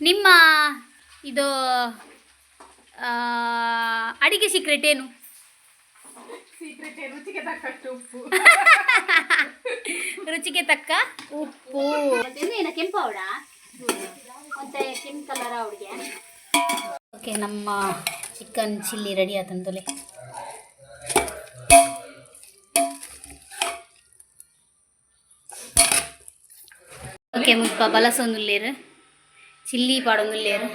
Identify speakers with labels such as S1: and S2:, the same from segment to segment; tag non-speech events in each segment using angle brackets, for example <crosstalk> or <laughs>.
S1: ನಿಮ್ಮ ಇದು ಆ, ಅಡಿಗೆ ಸೀಕ್ರೆಟ್ ಏನು?
S2: ಸೀಕ್ರೆಟ್ ರುಚಿಗೆ ತಕ್ಕಷ್ಟು ಉಪ್ಪು. <laughs>
S1: ರುಚಿಗೆ ತಕ್ಕ ಉಪ್ಪು. ಏನು ಕೆಂಪು ಅವಳ? ಮತ್ತೆ ಕೆಂಪು ಕಲರ್ ಅವಳಿಗೆ? ಓಕೆ ನಮ್ಮ ಚಿಕನ್ ಚಿಲ್ಲಿ ರೆಡಿ ಆತಂದೊಲೆ ಓಕೆ ಮುಲ್ಪ ಬಲಸೊಂದುಲ್ಲೇರು ಚಿಲ್ಲಿ ಪಾಡೊಂದುಲ್ಲೇರು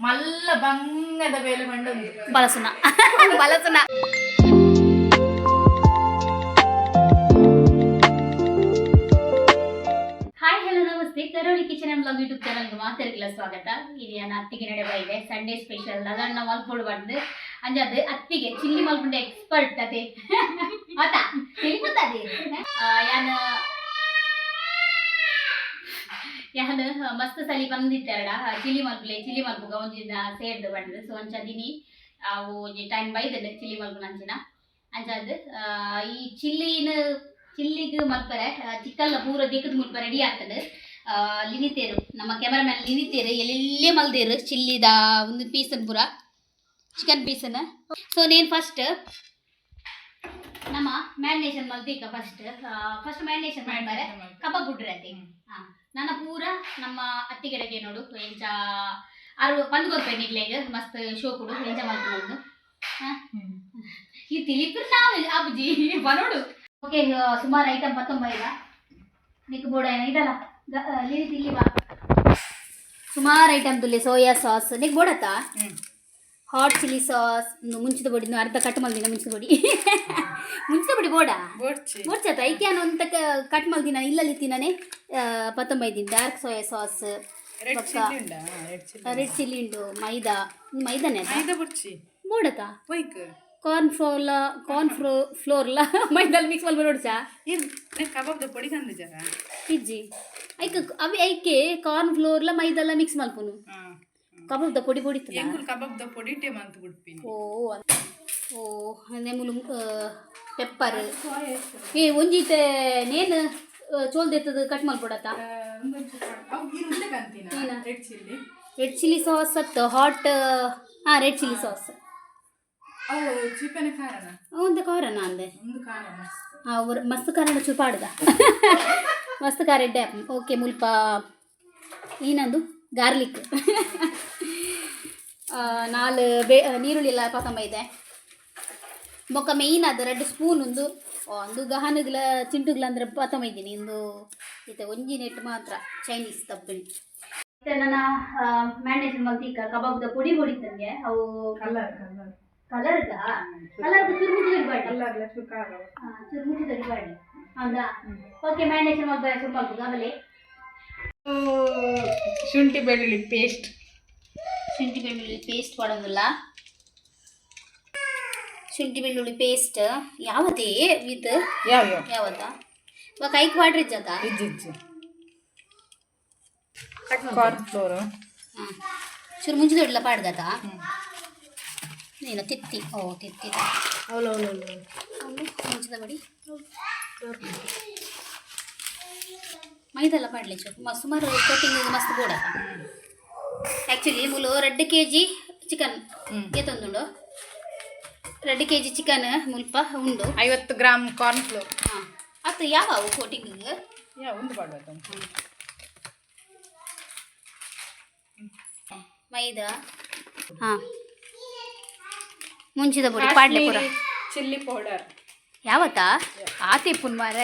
S2: ಮಲ್ಲ ಬಂಗದ ಬೇಲೆ ಮಂಡೊಂದು
S1: ಬಲಸುನ ಬಲಸುನ hi hello namaste Karavali kitchen and vlog YouTube ಚಾನಲ್ಗೆ ಮಾತಾಡಲಿಲ್ಲ ಸ್ವಾಗತ ಇದು ನನ್ನ ಅತ್ತಿಗೆ ನಡೆವ ಇದೆ ಸಂಡೇ ಸ್ಪೆಷಲ್ ಅದನ್ನ ಮಲ್ಪೊಡು ಬಂದು ಅಂಜದು ಅತ್ತಿಗೆ ಚಿಲ್ಲಿ ಮಲ್ಪುಂಡೆ ಎಕ್ಸ್ಪರ್ಟ್ ಅದೇ ಆತ ತಿಳಿಪುತ್ತದೆ ಯಾನ ಯಾನ್ ಮಸ್ತ್ ಸಲಿ ಬಂದಿತ್ತಾರಡ ಚಿಲ್ಲಿ ಮಲ್ಪುಲೆ ಚಿಲ್ಲಿ ಮಲ್ಪುಗ ಒಂಜಿನ ಸೇರ್ದು ಬಂದ್ರೆ ಸೊ ಅಂಚದಿನಿ ಅವು ಒಂಜಿ ಟೈಮ್ ಬೈದಲ್ಲ ಚಿಲ್ಲಿ ಮಲ್ಪುನ ಅಂಚಿನ ಅಂಚಾದ್ ಈ ಚಿಲ್ಲಿನ ಚಿಲ್ಲಿಗ್ ಮಲ್ಪರೆ ಚಿಕ್ಕಲ್ಲ ಪೂರ ದಿಕ್ಕದ ಮುಲ್ಪ ರೆಡಿ ಆಗ್ತದೆ. ಲಿನಿತೇರು ನಮ್ಮ ಕ್ಯಾಮರಾಮ್ಯಾನ್ ಲಿನಿತೇರು ಎಲ್ಲೆಲ್ಲೇ ಮಲ್ದೇರು ಚಿಲ್ಲಿದ ಒಂದು ಪೀಸನ್ ಪೂರ? ಚಿಕನ್ ಪೀಸನ್ ಸೊ ನೇನು ಫಸ್ಟ್ ನಮ್ಮ ಮ್ಯಾರಿನೇಷನ್ ಮಲ್ದೀಕ ಫಸ್ಟ್ ಫಸ್ಟ್ ಮ್ಯಾರಿನೇಷನ್ ಮಾಡ್ತಾರೆ. ಕಬಾಬ್ ಗುಡ್ರೆ ಹಾ. ನನ್ನ ಪೂರ ನಮ್ಮ ಅತ್ತಿಗೆಡೆಗೆ ನೋಡು ಎಂಚ ಆರು ಪಂದು ಗೊತ್ತೇನೆ ಇಡ್ಲೆಗ್ ಮಸ್ತ್ ಶೋ ಕೊಡು ಎಂಚ ಮಲ್ಕೊಂಡು ಈ ತಿಳಿಪ್ರ ನಾವು ಅಬ್ಬುಜಿ ಬರೋಡು ಓಕೆ ಸುಮಾರು ಐಟಮ್ ಪತ್ತೊಂಬೈದ ನಿಕ್ ಬೋಡ ಇದಲ್ಲ? ಲಿರಿ ತಿಲ್ಲಿ ಬಾ. ಸುಮಾರು ಐಟಮ್ ತುಲಿ ಸೋಯಾ ಸಾಸ್. ನಿಕ್ ಬೋಡತ್ತಾ ಹಾಟ್ ಚಿಲ್ಲಿ ಸಾಸ್ ಮುಂಚಿದ ಬೊಡಿ ಅರ್ಧ ಕಟ್ ಮಲ್ದಿನ ಮುಂಚಿದ ಬೊಡಿ. <laughs> ಮುಂಚಿದ ಬೊಡಿ ಬೋಡ?
S2: ಬೋಡ್ಚಿ
S1: ಐಕೆ ಐಕ್ಯಾನ ಅಂತ ಕಟ್ ಮಲ್ದಿನ ಇಲ್ಲಲ್ಲಿ ತಿನ್ನನೆ ಪತ್ತೊಂಬೈದಿನ dark soya
S2: sauce
S1: red.
S2: Chilli ಉಂಡು
S1: ಮೈದಾ. ಮೈದಾನೆ ಬೋಡತ ಕಾರ್ನ್ ಫ್ಲೋರ್ಲ ಕಾರ್ನ್ ಫ್ಲೋ ಫ್ಲೋರ್ಲ ಮೈದಲ್ಲಿ ಮಿಕ್ಸ್ ಮಾಡಿ
S2: ಏನ್ ಕಬಾಬ್ದ ಪೊಡಿ ತಂದೆ ಜರ?
S1: ಇಜ್ಜಿ. ಐಕ ಅವಿ ಐಕೆ ಕಾರ್ನ್ ಫ್ಲೋರ್ಲ ಮೈದೆಲ್ಲ ಮಿಕ್ಸ್ ಮಲ್ಪುನು ಕಬಾಬ್ದ ಪೊಡಿ
S2: ಎಂಗುಲ್ ಕಬಾಬ್ದ ಪೊಡಿ ಟೇಮ್ ಅಂತ ಬಿಡ್ಪಿನಿ
S1: ಓ ಓ ನೆಮುಲು ಪೆಪ್ಪರ್. ಏ ಒಂಜೀತೆ ನೇನು ಚೋಲ್ದೆತ್ತದು ಕಟ್ ಏನ?
S2: Red chilli
S1: red chilli sauce ಅತ್ತು ಹಾಟ್ ಹಾಂ ರೆಡ್ ಚಿಲ್ಲಿ ಸಾಸ್ ಒಂದು ಕಾರಣ ಅಂದೆ? ಅವ್ರು ಮಸ್ತ್ ಕಾರಣ ಚುಪಾಡ್ದ ಮಸ್ತ್ ಕಾರ ಇಡ್ಡೆ ಓಕೆ ಮುಲ್ಪ ಏನಂದು? ಗಾರ್ಲಿಕ್ ನಾಲ್ ಬೇ ನೀರುಳ್ಳಿ ಎಲ್ಲ ಪತಂಬ ಇದೆ. ಮೊಕ್ಕ ಮೇಯ್ನ್ ಅದು ರೆಡ್ ಸ್ಪೂನ್ ಒಂದು ಒಂದು ಗಹನಗ್ಲ ಚಿಂಟುಗ್ಲ ಅಂದ್ರೆ ಪಾತಂಬ ಇದ್ದೀನಿ. ಇಂದು ಇದೆ ಒಂಜಿ ನೆಟ್ ಮಾತ್ರ ಚೈನೀಸ್ ತಪ್ಪಣಿ ನನ್ನ ಮ್ಯಾಂಡೇಜ್ ಮಲ್ತಿಕ ಕಬಾಬ್ದ ಪುಡಿ ಹೊಡಿತಂಗೆ. ಅವು
S2: ಕಲರ್ ಕಲರ್
S1: ಕಲರ್ದ ಕಲರ್ದ ಚುರುಮುಚಿ ತಡಿಬಾಡಿ
S2: ಕಲರ್ ಲಕ್ಷ ಖಾರ
S1: ಚುರುಮುಚಿ ಇಡಬೇಡ ಹೌದಾ? ಓಕೆ ಮ್ಯಾಂಡೇಜ್ ಮಲ್ಬ ಸುಮ್ಮ ಆಮೇಲೆ.
S2: ಶುಂಠಿ ಬೆಳ್ಳುಳ್ಳಿ ಪೇಸ್ಟ್
S1: ಶುಂಠಿ ಬೆಳ್ಳುಳ್ಳಿ ಪೇಸ್ಟ್ ಮಾಡೋದಿಲ್ಲ ಶುಂಠಿ ಬೆಳ್ಳುಳ್ಳಿ ಪೇಸ್ಟ್ ಯಾವತ್ತೇ ವಿತ್
S2: ಯಾವ ಯಾವ
S1: ಯಾವತ್ತ ಇವಾಗ ಕೈಗೆ ವಾಡ್ರಿ ಜಗ
S2: ಇಜ್ಜಿ ಇಜ್ಜಿ ಕಾರ್ನ್ ಫ್ಲೋರ್
S1: ಹಾಂ ಚೂರು ಮುಂಚೆ ದೊಡ್ಡಲ ಪಾಡ್ಗದ ನೀನು ತಿತ್ತಿ ಓ ತಿತ್ತಿ
S2: ಅವಳು ಅವಳು
S1: ಒಂದು ಮುಂಚಿದ ಬಡಿ ಮೈದೆಲ್ಲ ಪಾಡ್ಲಿ ಚೂರು ಮ ಸುಮಾರು ಕೋಟಿಂಗ್ ಮಸ್ತ್ ಬೋಡ ಆ್ಯಕ್ಚುಲಿ ಮುಲು ರೆಡ್ ಕೆ ಜಿ ಚಿಕನ್
S2: ಹ್ಮ್.
S1: ಏತೊಂದುಂಡು ರೆಡ್ ಕೆ ಜಿ ಚಿಕನ್ ಮುಲ್ಪ ಉಂಡು.
S2: ಐವತ್ತು ಗ್ರಾಮ್ ಕಾರ್ನ್ ಫ್ಲೋರ್
S1: ಹಾಂ. ಅದು ಯಾವ ಕೋಟಿಂಗ್
S2: ಯಾ ಉಂಡು ಪಾಡ್ಬೇಕು
S1: ಮೈದಾ? ಹಾಂ. ಮುಂಚಿದ ಪುಡಿ ಪಾಡ್ಲೆ ಪುರ.
S2: Chilli powder.
S1: ಯಾವತ್ತಾ? ಆತೆ ಪುನ್ ಮಾರ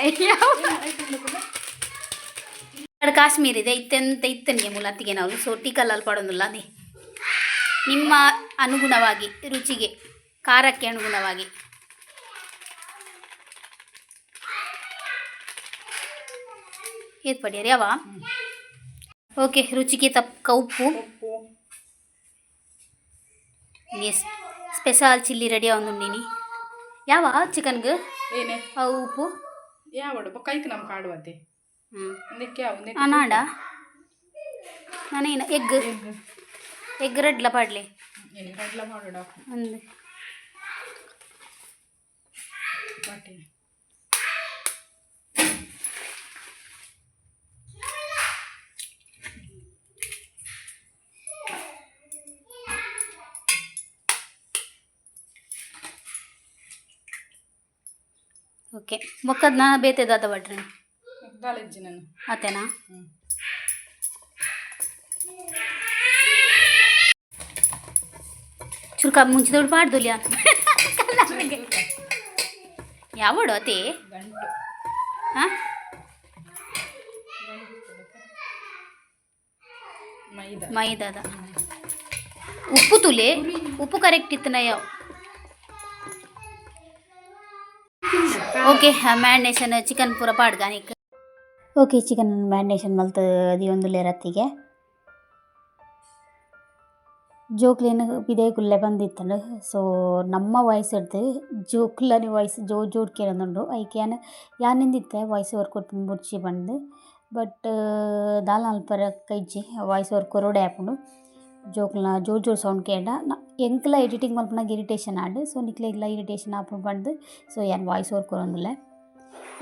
S1: ಕಾಶ್ಮೀರ್ ಇದೆ ಇತ್ತೆಂತ ಇತ್ತನಿಗೆ ಮುಲಾತಿಗೆ ನಾವು? ಸೊ ಟೀಕಲ್ಲಲ್ಲಿ ಪಡೋದಿಲ್ಲ ಅದೇ ನಿಮ್ಮ ಅನುಗುಣವಾಗಿ ರುಚಿಗೆ ಖಾರಕ್ಕೆ ಅನುಗುಣವಾಗಿ. ಏತ್ ಪಡಿಯರ್ ಯಾವ ಓಕೆ ರುಚಿಗೆ ತಕ್ಕ ಉಪ್ಪು ಸ್ಪೆಷಲ್ ಚಿಲ್ಲಿ ರೆಡಿ ಅವನುಂಡಿನಿ ಯಾವ ಚಿಕನ್ಗೆ?
S2: ಏನೇ?
S1: ಉಪ್ಪು.
S2: ಯಾವ ಕೈಕ್ ನಮ್ಗೆ ಕಾಡುವಂತೆ.
S1: അനാട ನಾನೇನು ಎಗ್ ಎಗ್ ರಡ್ಲ ಪಾಡ್ಲಿ. ಓಕೆ ಬೊಕ್ಕದ ನಾ ಬೇತೆದಾದ ಬಡ್ರಿ ಬಟ್ರಿ
S2: ದಾಲೆಜ್ಜಿ ನಾನು
S1: ಅತ್ತೇನಾ
S2: ಹ್ಮ್.
S1: ಚುರುಕ ಮುಂಚಿದೋಡು ಪಾಡ್ದುಲ್ಯ ಯಾವಡು ಅತಿ
S2: ಗಂಟು
S1: ಹಾಂ
S2: ಮೈದಾ
S1: ಮೈದಾದ ಉಪ್ಪು ತುಲೆ ಉಪ್ಪು ಕರೆಕ್ಟ್ ಇತ್ತು ನಯ ಓಕೆ ಮ್ಯಾರಿನೇಷನ್ ಚಿಕನ್ ಪೂರ ಪಾಡ್ಗಾನಿಕ್ ಓಕೆ ಚಿಕನ್ ಮ್ಯಾರಿನೇಷನ್ ಮಲ್ತ ಅದು ಒಂದು ಲೇರತ್ತಿಗೆ ಜೋಕ್ಲೇನು ಇದೇ ಗುಲ್ಲೆ ಬಂದಿತ್ತು ಸೊ ನಮ್ಮ ವಯಸ್ಸಡ್ದು ಜೋಕ್ಲನಿ ವಾಯ್ಸ್ ಜೋ ಜೋಡ್ ಕೇಳೋದುಂಡು ಐಕೆ ಯಾನ್ ಯಾನಿಂದಿತ್ತೆ ವಾಯ್ಸ್ ಓವರ್ ಕೊಟ್ಟು ಮುರ್ಚಿ ಬಂದು. ಬಟ್ ದಾಲ್ ಅಲ್ಪರ ಕೈಜಿ ವಾಯ್ಸ್ ಓವರ್ ಕೊರೋಡೆ ಆಪುಂಡು ಜೋಕ್ಲ ಜೋರ್ ಜೋರ್ ಸೌಂಡ್ ಕೇಳ ಎಂಕ್ಲ ಎಡಿಟಿಂಗ್ ಮಲ್ಪನಾಗ ಇರಿಟೇಷನ್ ಆಡು ಸೊ ನಿಕ್ಲೆ ಇಲ್ಲ ಇರಿಟೇಷನ್ ಆಪುಂಡು ಬಂದು ಸೊ ಯಾನ್ ವಾಯ್ಸ್ ಓವರ್ ಕೊರೋಂಗಿಲ್ಲ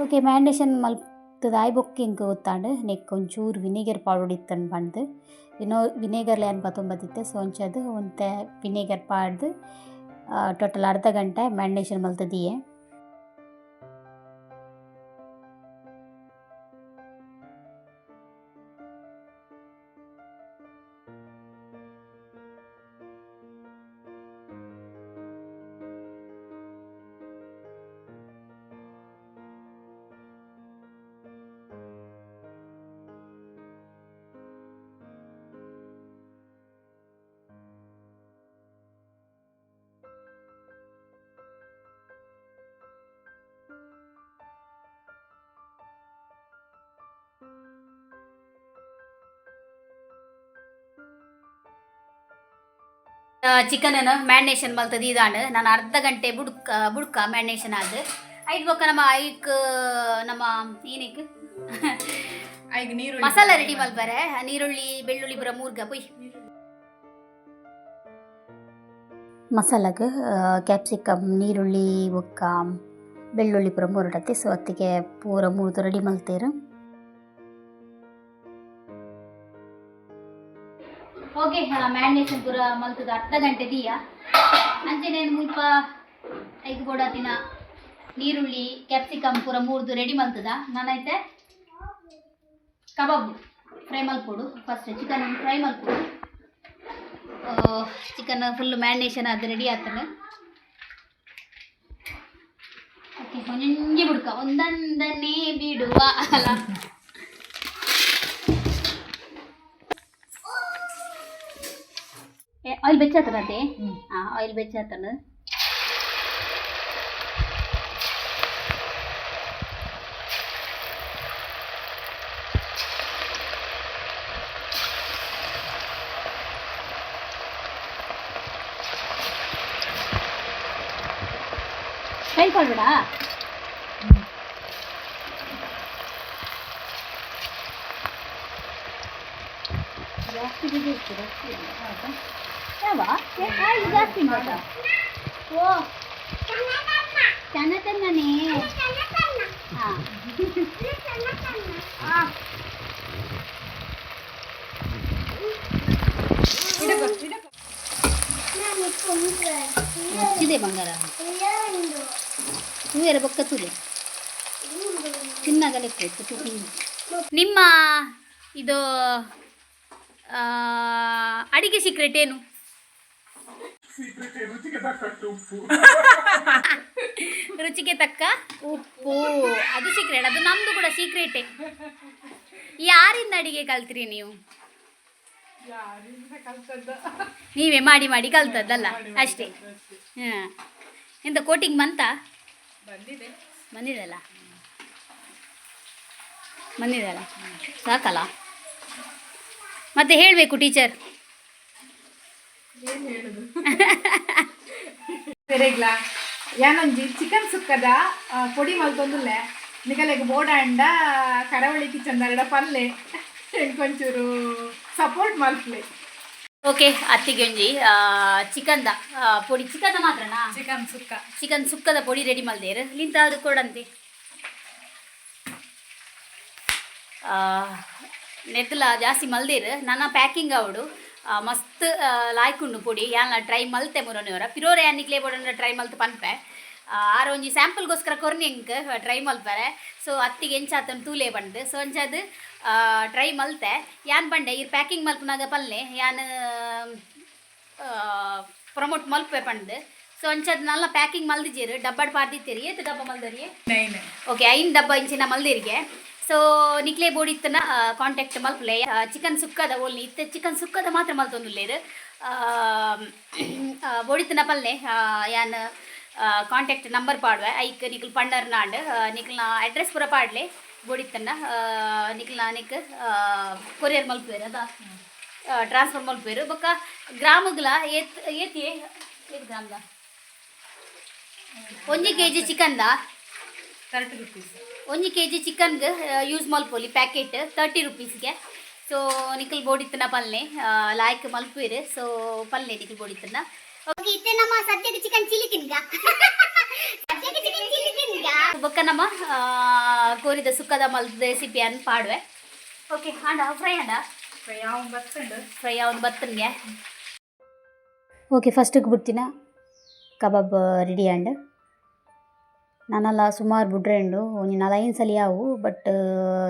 S1: ಓಕೆ ಮ್ಯಾರಿನೇಷನ್ ಮಲ್ತದ ಆಯ್ ಬೊಕ್ಕ ಇಂಕ ಗೊತ್ತಾಂಡು ನೆಕ್ ಒಂಚೂರು ವಿನೆಗರ್ ಪೌಡರ್ ಇತ್ತಂಡು ಬಂದು ವಿನೋ ವಿನೆಗರ್ಲ ಏನು ಬತ್ತೊಂಬತ್ತಿತ್ತೆ ಸೊ ಒಂಚದು ಒಂತೆ ವಿನೆಗರ್ ಪಾಡ್ದು ಟೋಟಲ್ ಅರ್ಧ ಗಂಟೆ ಮ್ಯಾರಿನೇಷನ್ ಮಲ್ತದಿಯೇ ಚಿಕನನ್ನು ಮ್ಯಾರಿನೇಷನ್ ಮಲ್ತದ ಇದಾಂಡು ನಾನು ಅರ್ಧ ಗಂಟೆ ಬುಡ್ಕ ಬುಡ್ಕ ಮ್ಯಾರಿನೇಷನ್ ಆದ್. ಐದು ಬೊಕ್ಕ ನಮ್ಮ ಐಕ್ ನಮ್ಮ ಏನಿಕ್?
S2: ಈಗ ನೀರು
S1: ಮಸಾಲ ರೆಡಿ ಮಲ್ಬಾರೆ ನೀರುಳ್ಳಿ ಬೆಳ್ಳುಳ್ಳಿ ಬರ ಮೂರ್ಗ ಪುಯ್. ಮಸಾಲಾಗ ಕ್ಯಾಪ್ಸಿಕಮ್ ನೀರುಳ್ಳಿ ಬೊಕ್ಕ ಬೆಳ್ಳುಳ್ಳಿ ಪುರ ಮೂರಡತ್ತೆ ಸೊ ಅತ್ತಿಗೆ ಪೂರ ಮೂರ್ದು ರೆಡಿ ಮಲ್ತೇರು. ಓಕೆ ಮ್ಯಾರಿನೇಷನ್ ಪೂರ ಮಲ್ತದ ಅರ್ಧ ಗಂಟೆ ದೀಯ. ಅಂಚೆನೇನು ಮುಲ್ಪ, ಐದು ಬೋಡತಿನ ನೀರುಳ್ಳಿ ಕ್ಯಾಪ್ಸಿಕಮ್ ಪೂರ ಮೂರ್ದು ರೆಡಿ ಮಲ್ತದ. ನಾನೈತೆ ಕಬಾಬ್ ಫ್ರೈ ಮಲ್ಕೊಡು. ಫಸ್ಟ್ ಚಿಕನ್ ಫ್ರೈ ಮಲ್ಕೊಡು. ಚಿಕನ್ ಫುಲ್ ಮ್ಯಾರಿನೇಷನ್ ಅದು ರೆಡಿ ಆಗ್ತದೆ ಓಕೆ ಒಂಜಿ ಬಿಡ್ಕ ಒಂದೊಂದನ್ನೇ ಬಿಡುವ. ಅಲ್ಲ. ಆಯಿಲ್ ಬೆಚ್ಚಾತನತೆ
S2: ಹ್ಮ್.
S1: ಹಾಂ ಆಯಿಲ್ ಬೆಚ್ಚಾತನ ಕೈ ಕೊಡ್ಬೇಡ ಜಾಸ್ತಿ ಬಿಡಿ ಇರ್ತದೆ ಯಾವ ಓ. ಹಾಂ. ಮುಚ್ಚಿದೆ ಬಂಗಾರ. ಹೂವೆರ ಬೊಕ್ಕ ತುಲೆ ತಿನ್ನಾಗಲೇ ನಿಮ್ಮ ಇದು ಅಡಿಗೆ ಸೀಕ್ರೆಟ್ ಏನು? ರುಚಿಗೆ ತಕ್ಕ ಉಪ್ಪು ಅದು ಸೀಕ್ರೆಟ್ ಅದು ನಮ್ದು ಕೂಡ ಸೀಕ್ರೆಟೇ ಯಾರಿಂದ ಅಡಿಗೆ ಕಲ್ತ್ರಿ ನೀವು ನೀವೇ ಮಾಡಿ ಮಾಡಿ ಕಲ್ತದ್ದಲ್ಲ ಅಷ್ಟೇ ಹಾಂ ಎಂತ ಕೋಟಿಂಗ್ ಬಂತ
S2: ಬಂದಿದೆ
S1: ಬಂದಿದಲ್ಲ ಬಂದಿದಲ್ಲ ಸಾಕಲ್ಲ ಮತ್ತೆ ಹೇಳಬೇಕು ಟೀಚರ್
S2: ಸರಿಗ್ಲ ಯಾನೊಂಜಿ ಚಿಕನ್ ಸುಕ್ಕದ ಪೊಡಿ ಮಲ್ತೊಂದುಲ್ಲೆ ಬೋಡ ಬೋಡಾಂಡ ಕರಾವಳಿ ಕಿಚನ್ ಎರಡ ಪಲ್ಲೆ ಎಂಕೊಂಚೂರು ಸಪೋರ್ಟ್ ಮಲ್ಪ್ಲೆ.
S1: ಓಕೆ ಅತ್ತಿಗೆ ಚಿಕನ್ ಚಿಕನ್ದ ಪೊಡಿ. ಚಿಕನ್ದ ಮಾತ್ರನಾ?
S2: ಚಿಕನ್ ಸುಕ್ಕ.
S1: ಚಿಕನ್ ಸುಕ್ಕದ ಪೊಡಿ ರೆಡಿ ಮಲ್ದೇರು ಲಿಂತ ಅದು ಕೊಡಂತೆ. ಆ, ನೆತ್ತಲ ಜಾಸ್ತಿ ಮಲ್ದೇರು ನನ್ನ ಪ್ಯಾಕಿಂಗ್ ಅವಡು. ಆ, ಮಸ್ತ್ ಆ, ಲಾಯ್ಕುಂಡು ಪೊಡಿ. ಯಾನ ಟ್ರೈ ಮಲ್ತೆ ಮುರನಿವರ ಪಿರೋರೆ ಯಾನಿಕ್ಲೆ ಬೋಡಂಡ ಟ್ರೈ ಮಲ್ತು ಪನ್ಪೆ. ಆರ ಒಂಜಿ ಸ್ಯಾಂಪಲ್ಗೋಸ್ಕರ ಕೊರ್ನಿ ಎಂಕ್ ಟ್ರೈ ಮಲ್ಪರೆ. ಸೊ ಅತ್ತಿಗೆ ಎಂಚಾತನ್ ತೂಲೆ ಬಂದು. ಸೊ ಅಂಚದು ಟ್ರೈ ಮಲ್ತೆ. ಯಾನ್ ಬಂಡೆ ಇರ್ ಪ್ಯಾಕಿಂಗ್ ಮಲ್ಪನಾಗ ಪಲ್ಲೆ ಯಾನ್ ಪ್ರಮೋಟ್ ಮಲ್ಪೆ ಪಂಡು. ಸೊ ಅಂಚದ್ ನಲ್ಲ ಪ್ಯಾಕಿಂಗ್ ಮಲ್ದಿದ್ದೀರಿ ಡಬ್ಬಡ್ ಪಾರ್ದಿತ್ತೀರಿ ಏತ್ ಡಬ್ಬ ಮಲ್ದರಿ? ಓಕೆ ಐನ್ ಡಬ್ಬ ಇಂಚಿನ ಮಲ್ದಿರಿಗೆ. ಸೊ ನಿಕ್ಲೆ ಬೋಡಿತ್ತನ ಕಾಂಟ್ಯಾಕ್ಟ್ ಮಲ್ಪಲೆ. ಚಿಕನ್ ಸುಕ್ಕದ ಓಲ್ನಿ ಇತ್ತೆ. ಚಿಕನ್ ಸುಕ್ಕದ ಮಾತ್ರ ಮಲ್ತೊಂದುಲ್ಲೇರು ಬೋಡಿತ್ತನ ಪಲ್ಲೆ. ಯಾನ್ ಕಾಂಟ್ಯಾಕ್ಟ್ ನಂಬರ್ ಪಾಡ್ವೆ. ಐಕ್ ನಿಕ್ಲ್ ಪಂಡರ್ ನಾಂಡ್. ನಿಕ್ಲ್ನ ಅಡ್ರೆಸ್ ಪೂರ ಪಾಡ್ಲೆ ಬೋಡಿತ್ತನ ನಿಕ್ಲ್ನ ನಿಕ್ ಕೊರಿಯರ್ ಮಲ್ಪೇರು ಅದ? ಟ್ರಾನ್ಸ್ಫರ್ ಮಲ್ಪೇರು ಬೊಕ್ಕ ಗ್ರಾಮಗ್ಲ ಏತ್ ಏತಿ ಏತ್ ಗ್ರಾಮ್ದ? ಒಂಜಿ ಕೆ ಜಿ ಚಿಕನ್ದ
S2: ಕರೆಕ್ಟ್ ರುಪೀಸ್
S1: ಒಂಜಿ ಕೆ ಜಿ ಚಿಕನ್ಗೆ ಯೂಸ್ ಮಲ್ಪೊಲಿ ಪ್ಯಾಕೆಟ್ ತರ್ಟಿ ರುಪೀಸ್ಗೆ ಸೊ ನಿಖಲ್ ಬೋಡಿತ್ತನ ಪಲ್ನೆ ಲಾಯ್ಕ್ ಮಲ್ಪೀರಿ ಸೊ ಪಲ್ನೆ ನಿಖಲ್ ಬೋಡಿತ್ತನ
S3: ಓಕೆ ಇತ್ತೆ ನಮ್ಮ ಸದ್ಯದ ಚಿಕನ್ ಚಿಲ್ಲಿ ತಿನ್ಗ.
S1: ಬೊಕ್ಕ ನಮ್ಮ ಕೋರಿದ ಸುಕ್ಕದ ಮಲ್ ರೆಸಿಪಿ ಅನ್ ಪಾಡುವೆ. ಓಕೆ ಹಾಂಡ ಫ್ರೈ ಹಾಂಡ?
S2: ಯಾವ ಬರ್ತಂಡು
S1: ಫ್ರೈ ಅವ್ನು ಬತ್ತನ್ಗೆ. ಓಕೆ ಫಸ್ಟಿಗೆ ಬಿಡ್ತೀನ. ಕಬಾಬ್ ರೆಡಿ ಆಂಡ್ ನಾನೆಲ್ಲ ಸುಮಾರು ಬುಡ್ರೆಂಡು ಒಂಜಿ ನಾಲೈನ್ ಸಲ ಯಾವು ಬಟ್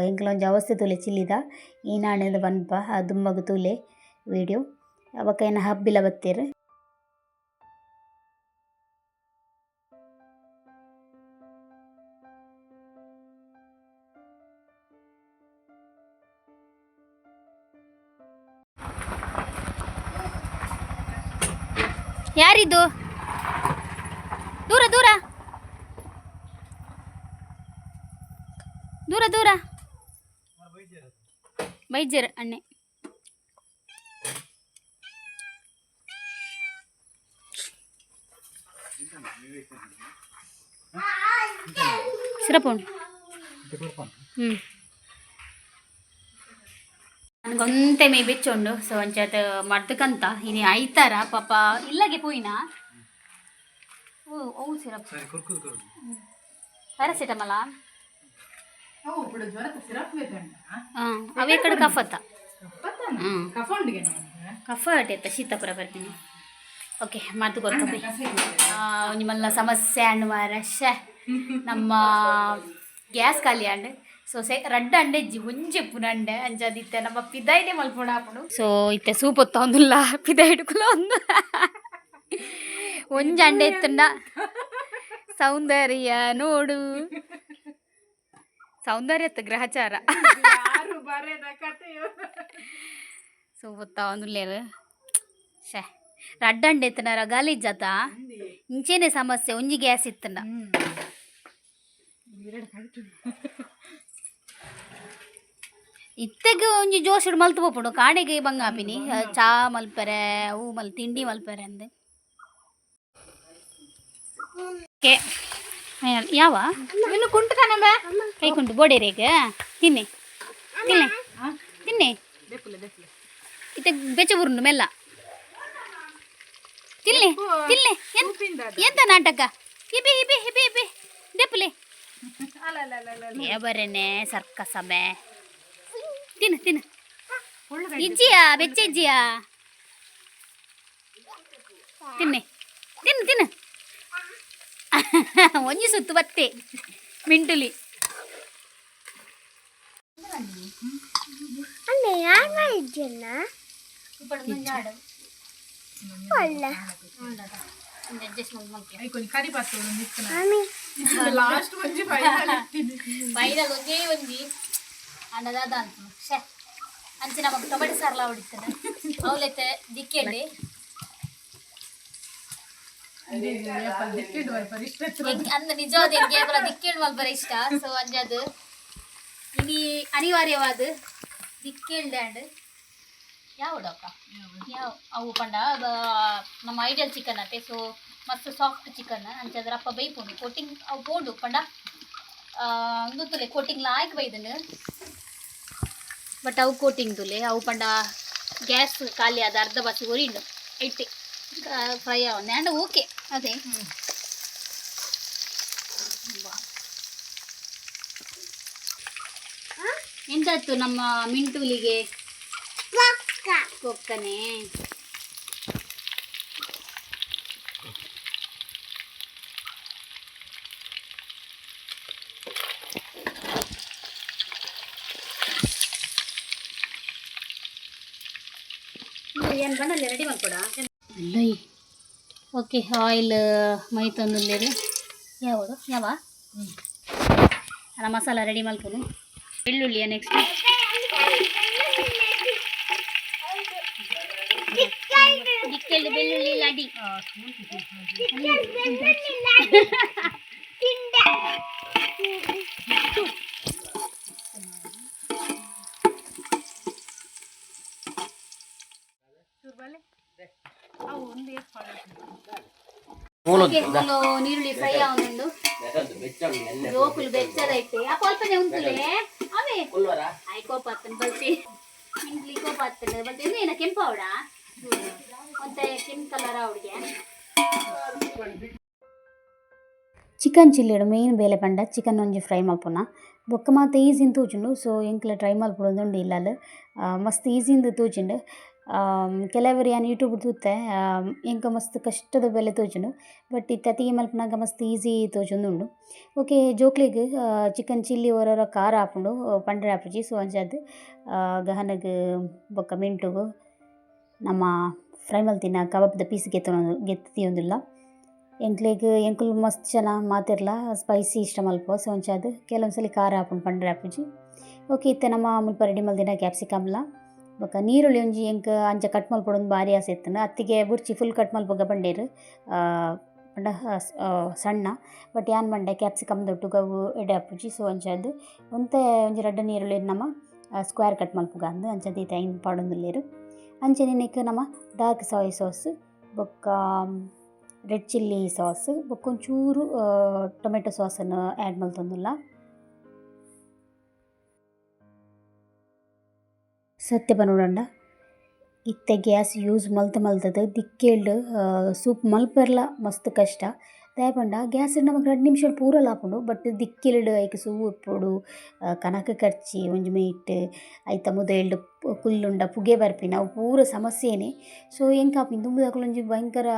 S1: ಎಂಕಲ ಅವಸ್ಥೆ ತೂಲೆ ಚಿಲ್ಲಿದ. ಈನಾಣದ ಬನ್ಪ ದುಂಬಗ ತೂಲೆ ವಿಡಿಯೋ ಏನು ಹಬ್ಬಿಲ್ಲ ಬತ್ತೀರು? ಯಾರಿದು? ದೂರ ದೂರ. ದೂರ ದೂರ. ಬೈಜರ್ ಅಣ್ಣೆ. ಸಿರಪುಂಡು ಹ್ಞೂ ನನಗೊಂತೆ ಮೇ ಬೆಚ್ಚೊಂಡು ಸೊ ಅಂಚತ್ ಮಡ್ದಕ್ಕಂತ ಇನಿ ಐತಾರ ಪಾಪ ಇಲ್ಲಗೆ ಪೋಯಿನ? ಓ ಓ ಸಿರಪ್. ಪ್ಯಾರಾಸಿಟಮಲ
S2: ಅವು
S1: ಹಾಂ ಅವೇ ಕಡೆ.
S2: ಕಫೊಂಡಿಗೆ
S1: ಕಫ ಅಟೆತ್ತ ಶೀತಪುರ ಬರ್ತೀನಿ. ಓಕೆ ಮಾತು ಕೊಡ್ಕೊಬಿ ನಿಮ್ಮಲ್ಲ ಸಮಸ್ಯೆ ಅಂಡ್ ನಮ್ಮ ಗ್ಯಾಸ್ ಖಾಲಿ ಅಂಡ್ ಸೊ ಸೆ ರಡ್ಡ ಅಂಡೆ ಇಜ್ಜಿ ಹುಂಜೆ ಪುನಂಡೆ ಅಂಜಾದಿತ್ತೆ ನಮ್ಮ ಪಿದಾಯಿನೇ ಮಲ್ಪೋಣ ಹಾಕೊಂಡು ಸೊ ಇತ್ತೆ ಸೂಪ್ ಹೊತ್ತ ಒಂದಿಲ್ಲ ಪಿದ ಹಿಡ್ಕುಲ ಒಂದು. ಒಂಜ್ ಅಂಡೆ ಇತ್ತಂಡ ಸೌಂದರ್ಯ ನೋಡು. ಸೌಂದರ್ಯ ಗ್ರಹಚಾರ.
S2: ಯಾರು ಬರೆದ ಕಥೆಯು?
S1: ಸೊ ಹೊತ್ತ ಒಂದಿಲ್ಲೇರು ಶೇ ರಡ್ಡ ಅಂಡೆ ಇತ್ತನ ರಗಾಲಿ ಇಂಚೇನೆ ಸಮಸ್ಯೆ ಒಂಜಿ ಗ್ಯಾಸ್ ಇತ್ತನ. ಇತ್ತೆಗೆ ಒಂಜಿ ಜೋಶುಡು ಮಲ್ತು ಪೋಪುಂಡು. ಕಾಣೆಗೆ ಬಂಗ ಹಾಪಿನಿ ಚಾ ಮಲ್ಪರೆ ಅವು ಮಲ್ ತಿಂಡಿ ಮಲ್ಪರೆ ಅಂದೆ. ಓಕೆ ಯಾವ
S2: ಇನ್ನು ಕುಂಟು ಕಣಬೆ
S1: ಕೈ ಕುಂಟು ಬೋಡೇರೇಗ ತಿನ್ನೆ ತಿನ್ನೆ ತಿನ್ನೆ
S2: ದೆಪ್ಪಲೆ ದೆಪ್ಪಲೆ
S1: ಇತ್ತೆ ಬೆಚ್ಚ ಬುರುಂಡು ಮೆಲ್ಲ ತಿನ್ಲೆ ತಿನ್ಲೆ ಎಂತ
S2: ಉಪ್ಪಿಂದ ಅದು.
S1: ಎಂತ ನಾಟಕ ಹಿಬಿ ಹಿಬಿ ಹಿಬಿ ಹಿಬಿ ದೆಪ್ಪಲೆ
S2: ಅಲ್ಲ ಅಲ್ಲ ಅಲ್ಲ ಅಲ್ಲ, ಅಲ್ಲ
S1: ಏಬರೇನೆ ಸರ್ಕಸ್ ಅಬೆ ತಿನ್ನು ತಿನ್ನು
S2: ಉಳ್ಳುಗಡ್ಡೆ.
S1: ಇಜ್ಜಿಯಾ ಬೆಚ್ಚ ಇಜ್ಜಿಯಾ ತಿನ್ನೆ ತಿನ್ನು ತಿನ್ನು <laughs> ಒಂಜಿ ಸುತ್ತು ಬತ್ತೆ. ಮಿಂಟುಲಿ.
S2: ಲಾಸ್ಟ್ ಒಂಜಿ ಫೈನಲ್
S1: ಒಂದೇ ಒಂಜಿ ಅಂಡದಾದ ಅಂತ. ಶೇ ಅಂಚೆ ನಮಗೆ ಟೊಮೆಟೊ ಸಾರ್ಲ ಹೊಡಿತಾರೆ ಅವಲೈತೆ ದಿಕ್ಕೇಳಿ
S2: ದಿಕ್ಕಿಡುವ ಪರಿಷ್ಠ
S1: ಅಂದ ನಿಜವಾದ ಕೇವಲ ದಿಕ್ಕೇಳು ಮಲ್ಬರ ಇಷ್ಟ. ಸೊ ಅಂಜದು ಇನಿ ಅನಿವಾರ್ಯವಾದ ದಿಕ್ಕೇಳ್ ಡ್ಯಾಂಡ್. ಯಾವಡಪ್ಪ ಯಾವ ಅವು ಪಂಡ ಅದ ನಮ್ಮ ಐಡಿಯಲ್ ಚಿಕನ್ ಅತ್ತೆ ಸೊ ಮಸ್ತ್ ಸಾಫ್ಟ್ ಚಿಕನ್. ಅಂಚದ್ರ ಅಪ್ಪ ಬೈಪುಂಡು ಕೋಟಿಂಗ್ ಅವು ಪೋಂಡು ಪಂಡ ಒಂದು ತುಲೆ ಕೋಟಿಂಗ್ ಲಾಯ್ಕ್ ಬೈದನು. ಬಟ್ ಅವು ಕೋಟಿಂಗ್ ತುಲೆ ಅವು ಪಂಡ ಗ್ಯಾಸ್ ಖಾಲಿ ಆದ ಅರ್ಧ ಬಸ್ ಒರಿಂಡು ಇಟ್ಟೆ. ಫ್ರೈ ಅವನ್ನೆ ಅಂಡ್ ಓಕೆ അതെ ಎಂತಾಯ್ತು ನಮ್ಮ ಮಿಂಟುಲಿಗೆ ಹೋಗ್ತಾನೆ ಏನು ಬಂದಲ್ಲಿ ರೆಡಿ ಮಾಡ್ಕೊಡ ಓಕೆ ಆಯಿಲ್ ಮೈ ತಂದುಲ್ಲೇರು ಯಾವುದು ಯಾವ ಅಲ್ಲ ಮಸಾಲ ರೆಡಿ ಮಾಡ್ಕೊಂಡು ಬೆಳ್ಳುಳ್ಳಿಯ ನೆಕ್ಸ್ಟ್ ದಿಕ್ಕೆಲ್ದು ಬೆಳ್ಳುಳ್ಳಿ ಲಾಡಿ ಓಕೆ ಒಂದು ನೀರುಳ್ಳಿ ಫ್ರೈ ಅವನೊಂದು ರೋಕುಲು ಬೆಚ್ಚದೈತೆ ಆ ಕೊಲ್ಪನೆ ಉಂಟುಲೆ ಅವೇ ಆಯ್ ಕೋಪ ಹತ್ತನ ಬಲ್ತಿ ಇಂಗ್ಲಿ ಕೋಪ ಹತ್ತನ ಬಲ್ತಿ ಏನು ಕೆಂಪು ಅವಡ ಮತ್ತೆ ಕೆಂಪು ಕಲರ್ ಅವಳಿಗೆ ಚಿಕನ್ ಚಿಲ್ಲಿಡು ಮೇನ್ ಬೇಲೆ ಪಂಡ ಚಿಕನ್ ಒಂಜಿ ಫ್ರೈ ಮಲ್ಪುನ ಬೊಕ್ಕ ಮಾತ ಈಸಿಂದು ತೂಜುಂಡು ಸೊ ಎಂಕ್ಲೆ ಟ್ರೈ ಮಲ್ಪುಡೊಂದುಂಡು ಇಲ್ಲಲ್ ಮಸ್ತ್ ಈಸಿಂದು ತೂಜುಂಡು ಕೆಲವರು ಯಾನ್ ಯೂಟ್ಯೂಬ್ ತೂತೆ ಎಂಕ ಮಸ್ತ್ ಕಷ್ಟದ ಬೆಲೆ ತೋಜುಂಡು ಬಟ್ ಇತ್ತೆ ಅತಿಗೆ ಮಲ್ಪನಾಗ ಮಸ್ತ್ ಈಸಿ ತೋಜೊಂದುಂಡು. ಓಕೆ ಜೋಕ್ಲೆಗ್ ಚಿಕನ್ ಚಿಲ್ಲಿ ಒರೊರ ಖಾರ ಹಾಕೊಂಡು ಪಂಡ್ರೆ ಹಾಪುಜಿ ಸೊ ಅಂಚಾದ್ ಗಹನಗ್ ಬೊಕ್ಕ ಮಿಂಟುಗು ನಮ್ಮ ಫ್ರೈ ಮಲ್ತಿನ ಕಬಾಬ್ದ ಪೀಸ್ ಗೆತ್ತೊಂದು ಗೆತ್ತಿಯೊಂದುಲ್ಲ ಎಂಕ್ಲೆಗ್ ಎಂಕುಲು ಮಸ್ತ್ ಜನ ಮಾತಿರ್ಲ ಸ್ಪೈಸಿ ಇಷ್ಟ ಮಲ್ಪ ಸೊ ಅಂಚಾದ್ ಕೆಲವೊಂದ್ಸಲಿ ಖಾರ ಹಾಕೊಂಡು ಪಂಡ್ರೆ ಹಾಪುಜಿ. ಓಕೆ ಇತ್ತೆ ನಮ್ಮ ಮುಲ್ಪ ರೆಡಿ ಮಲ್ದಿನ ಕ್ಯಾಪ್ಸಿಕಮ್ಲ ಬೊಕ ನೀರುಳ್ಳಿ ಒಂಜಿ ಎಂಕ್ ಅಂಚ ಕಟ್ ಮಲ್ಪೊಡೊಂದು ಬಾರಿ ಇತ್ತು ಅತ್ತಿಗೆ ಬುರ್ಚಿ ಫುಲ್ ಕಟ್ ಮಲ್ಪೊಗ ಬಂಡೇರು ಪಂಡ ಸಣ್ಣ. ಬಟ್ ಯಾನ್ ಬಂಡೆ ಕ್ಯಾಪ್ಸಿಕಮ್ ದೊಟ್ಟುಗ ಗವು ಎಡೆ ಆಪುಜಿ ಸೊ ಅಂಚಾದ್ ಒಂತೆ ಒಂಜಿ ರಡ್ಡ್ ನೀರುಳ್ಳಿ ನಮ್ಮ ಸ್ಕ್ವೇರ್ ಕಟ್ ಮಲ್ಪುಗ ಅಂದ್. ಅಂಚ ಈತ ಐನ್ ಪಾಡೊಂದುಲ್ಲೆರ್. ಅಂಚನೆ ನೆಕ್ ನಮ್ಮ ಡಾರ್ಕ್ ಸಾಯ್ ಸಾಸ್ ಬೊಕ್ಕ ರೆಡ್ ಚಿಲ್ಲಿ ಸಾಸ್ ಬೊಕ್ಕ ಒಂಚೂರು ಟೊಮೆಟೊ ಸಾಸನ್ನು ಆ್ಯಡ್ ಮಲ್ತೊಂದುಲ್ಲ. ಸತ್ಯ ನೋಡೋಣ ಇತ್ತೆ ಗ್ಯಾಸ್ ಯೂಸ್ ಮಲ್ತ ಮಲ್ತದ ದಿಕ್ಕೇಳ್ದು ಸೂಪ್ ಮಲ್ಪೆರ್ಲ ಮಸ್ತ್ ಕಷ್ಟ. ದಾಯಪಂಡ, ಗ್ಯಾಸ್ ನಮಗೆ ಎರಡು ನಿಮಿಷ ಪೂರ ಲಾಪುಂಡು, ಬಟ್ ದಿಕ್ಕಿಲ್ಡು ಐಕ್ ಸೂಪುಡು ಕನಕ ಕರ್ಚಿ ಒಂಜಿ ಮೈಟ್ ಐತ ಮುದೈಲ್ಡ್ ಕುಲ್ಲುಂಡ ಪುಗೆ ಬರ್ಪಿನ ಅವು ಪೂರ ಸಮಸ್ಯೆನೆ ಸೊ ಎಂಕ್ ತುಂಬ ದುಂಬುದಾಕುಲು ಒಂಜಿ ಭಯಂಕರ,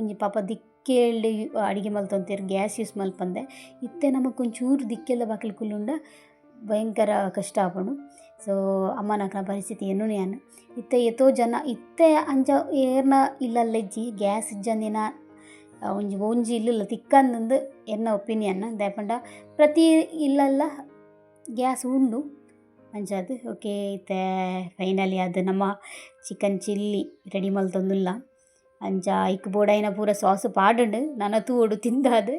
S1: ಒಂಜಿ ಪಾಪ ದಿಕ್ಕೇಳ್ಡು ಅಡಿಗೆ ಮಲ್ತೊಂತೆರ್ ಗ್ಯಾಸ್ ಯೂಸ್ ಮಲ್ಪಂದೆ ಇತ್ತೆ ನಮಗೆ ಒಂಚೂರು ದಿಕ್ಕೆಲ್ದ ಬಾಕಲು ಕುಲ್ಲುಂಡ ಭಯಂಕರ ಕಷ್ಟ ಆಪುಂಡು. ಸೊ ಅಮ್ಮನಕನ ಪರಿಸ್ಥಿತಿ ನಾನು ಇತ್ತೆ ಎತ್ತೋ ಜನ, ಇತ್ತೆ ಅಂಜ ಏರ್ನ ಇಲ್ಲಲ್ಲೆಜ್ಜಿ ಗ್ಯಾಸ್ ಇಜ್ಜಂದಿನ ಒಂಜಿ ಒಂಜಿ ಇಲ್ಲ ತಿಕ್ಕಂದು ಎನ್ನ ಒಪಿನಿಯನ್. ದಾಯಪಂಡ ಪ್ರತಿ ಇಲ್ಲಲ್ಲ ಗ್ಯಾಸ್ ಉಂಡು. ಅಂಚಾದ್ ಓಕೆ, ಇತ್ತೆ ಫೈನಲಿ ಅದು ನಮ್ಮ ಚಿಕನ್ ಚಿಲ್ಲಿ ರೆಡಿ ಮಲ್ತೊಂದುಲ್ಲ. ಅಂಚ ಇಕ್ ಬೋಡಾಯಿನ ಪೂರ ಸಾಸ್ ಪಾಡುಂಡು. ನನ್ನ ತೂವೊಡು ತಿಂದಾದ್.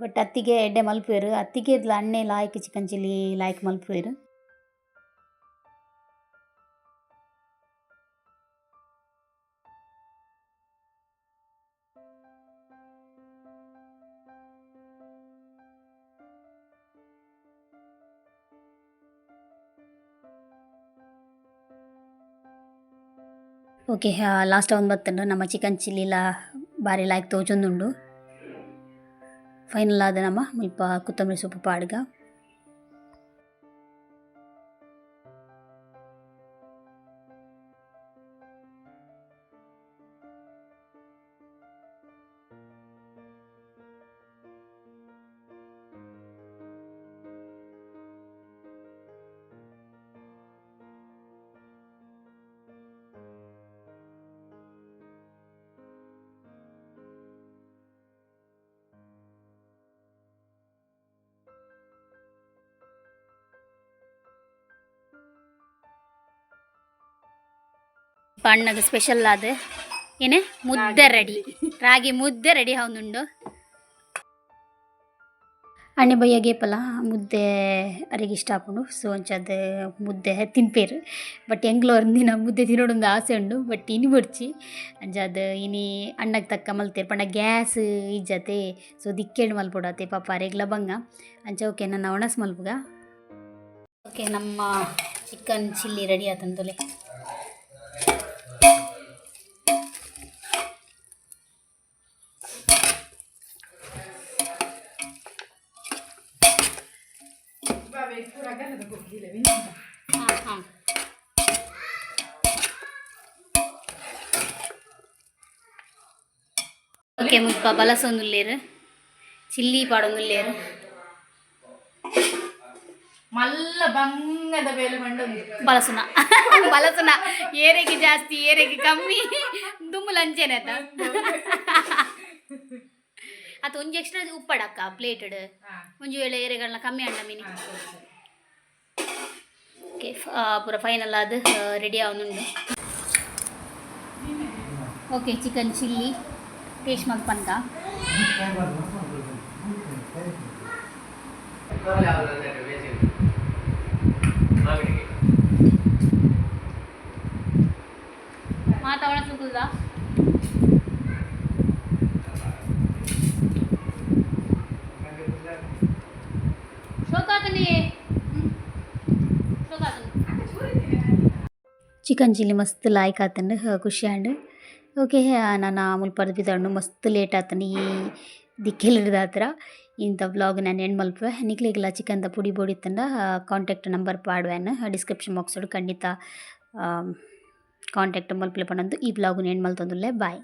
S1: ಬಟ್ ಅತ್ತಿಗೆ ಎಡ್ಡೆ ಮಲ್ಪುವೆರ್. ಅತ್ತಿಗೆ ಅಣ್ಣೆ ಲಾಯ್ಕ್ ಚಿಕನ್ ಚಿಲ್ಲಿ ಲಾಯ್ಕ್ ಮಲ್ಪುವೆರ್. ಓಕೆ ಲಾಸ್ಟ್ ಒಂದು ಬತ್ತಂಡು ನಮ್ಮ ಚಿಕನ್ ಚಿಲ್ಲಿಲ ಬಾರಿ ಲಾಯ್ಕ್ ತೋಜೊಂದುಂಡು. ಫೈನಲ್ ಆದ ನಮ್ಮ ಮುಲ್ಪ ಕೊತ್ತಂಬರಿ ಸೊಪ್ಪು ಪಾಡ್ಗ. ಪಣ್ಣಗ ಸ್ಪೆಷಲ್ ಆದ ಏನೇ? ಮುದ್ದೆ ರೆಡಿ ರಾಗಿ ಮುದ್ದೆ ರೆಡಿ ಹೌದುಂಡು. ಅಣ್ಣೆ ಬಯ್ಯ ಪಲ ಮುದ್ದೆ ಅರಿಗೆ ಇಷ್ಟ ಆಪುಂಡು. ಸೊ ಅಂಚದ ಮುದ್ದೆ ತಿನ್ಪೇರು. ಬಟ್ ಎಂಗ್ಲೋ ದಿನ ಮುದ್ದೆ ತಿನ್ನೋಡೊಂದು ಆಸೆ ಉಂಡು. ಬಟ್ ಇನಿ ಬರ್ಚಿ. ಅಂಜಾದ ಇನಿ ಅಣ್ಣಗೆ ತಕ್ಕ ಮಲ್ತೇರು. ಪಂಡ ಗ್ಯಾಸ್ ಈಜತೆ ಸೊ ದಿಕ್ಕೇಳು ಮಲ್ಬಿಡತ್ತೆ ಪಾಪ ಅರೆಗ್ಲ ಬಂಗ. ಅಂಚ ಓಕೆ ನನ್ನ ಒಣಸ್ ಮಲ್ಪುಗ. ಓಕೆ ನಮ್ಮ ಚಿಕನ್ ಚಿಲ್ಲಿ ರೆಡಿ ಆತಂತಲೆ ಹಾಂ ಹಾಂ ಓಕೆ ಮುಲ್ಪ ಬಲಸೊಂದುಲ್ಲೇರು ಚಿಲ್ಲಿ ಪಾಡೊಂದುಲ್ಲೇರು
S2: ಮಲ್ಲ ಬಂಗದ ಬೇಲೆ ಮಂಡೊಂದು
S1: ಬಲಸುನ. <laughs> ಬಲಸುನ. ಏರೆಗೆ ಜಾಸ್ತಿ ಏರೆಗೆ ಕಮ್ಮಿ. ದುಮ್ಮು ಲಂಚೆನೆ ಆತ ಅದು ಒಂಜಿ ಎಕ್ಸ್ಟ್ರಾ ಉಪ್ಪಡಕ್ಕ ಪ್ಲೇಟಡ್ ಒಂಜಿ ವೇಳೆ ಏರೆಗಳನ್ನ ಕಮ್ಮಿ ಅಣ್ಣ ಮೀನಿ. ಓಕೆ ಪೂರ ಫೈನಲ್ ಅದು ready ಆವನುಂಡು. Okay chicken chilli. Taste ಮಲ್ಪನ್ಕ ಮಾತಾವಣ ಸುಗುಲ್ದಾ ಚಿಕನ್ ಚಿಲ್ಲಿ ಮಸ್ತ್ ಲಾಯ್ಕ್ ಆತಂಡು ಖುಷಿ ಆಂಡ್ ಓಕೆ ನಾನು ಮುಲ್ಪರ್ದು ಹಣ್ಣು ಮಸ್ತ್ ಲೇಟ್ ಆತನಿ ಈ ದಿಕ್ಕೆಲ್ಲಿಡ್ದ ಹತ್ರ ಇಂಥ ಬ್ಲಾಗ್ ನಾನು ಎಂಡ್ ಮಲ್ಪೆ ಚಿಕನ್ ದ ಪುಡಿ ಬೋಡಿ ತಂದ ಕಾಂಟ್ಯಾಕ್ಟ್ ನಂಬರ್ ಪಾಡ್ವೇನು ಡಿಸ್ಕ್ರಿಪ್ಷನ್ ಬಾಕ್ಸಡು ಖಂಡಿತ ಕಾಂಟ್ಯಾಕ್ಟ್ ಮಲ್ಪಲೆ ಪಂಡಂದು ಈ ಬ್ಲಾಗ್ನ ಎಂಡ್ ಮಲ್ತೊಂದುಲ್ಲೆ ಬಾಯ್